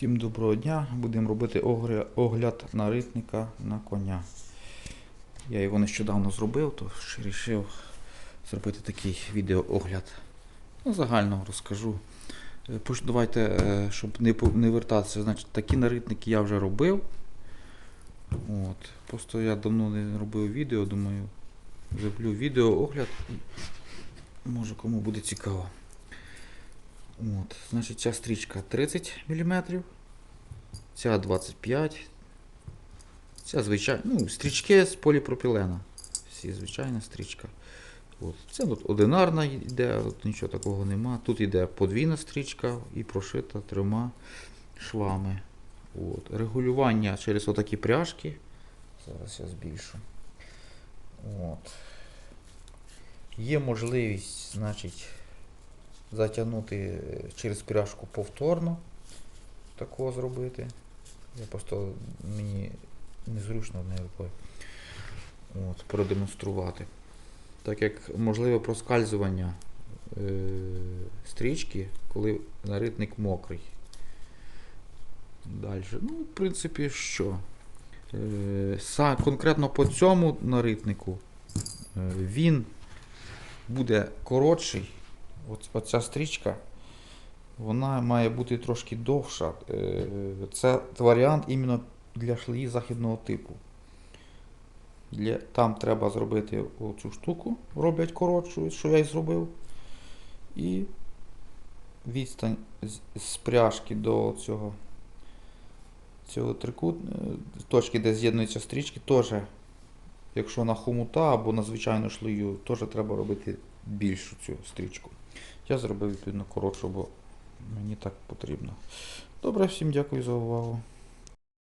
Всім доброго дня. Будемо робити огляд наритника на коня. Я його нещодавно зробив, то вирішив зробити такий відеоогляд. Ну, загально розкажу. Е, Давайте, е, щоб не, не вертатися, значить, такі наритники я вже робив. От. Просто я давно не робив відео, думаю, зроблю відеоогляд. Може кому буде цікаво. От, значить, ця стрічка 30 мм, ця 25 Ця звичайна, ну, стрічки з поліпропілена. Всі звичайна стрічка. От. Це тут одинарна йде, тут нічого такого нема. Тут йде подвійна стрічка і прошита трьома швами. От. Регулювання через отакі пряжки. Зараз я збільшу. От. Є можливість, значить, затягнути через пряжку повторно. Такого зробити. Я просто мені незручно однією рукою. От, продемонструвати. Так як можливе проскальзування е, стрічки, коли наритник мокрий. Далі. Ну, в принципі, що? Е, са, конкретно по цьому наритнику е, він буде коротший. Оця стрічка, вона має бути трошки довша. Е, Це варіант іменно для шлеї західного типу. Для, там треба зробити оцю штуку, роблять коротшу, що я і зробив. І відстань з, з пряжки до цього, цього трикут, е, точки, де з'єднуються стрічки, теж, якщо на хомута або на звичайну шлею, теж треба робити більшу цю стрічку. Я зробив відповідно коротшу, бо мені так потрібно. Добре, всім дякую за увагу.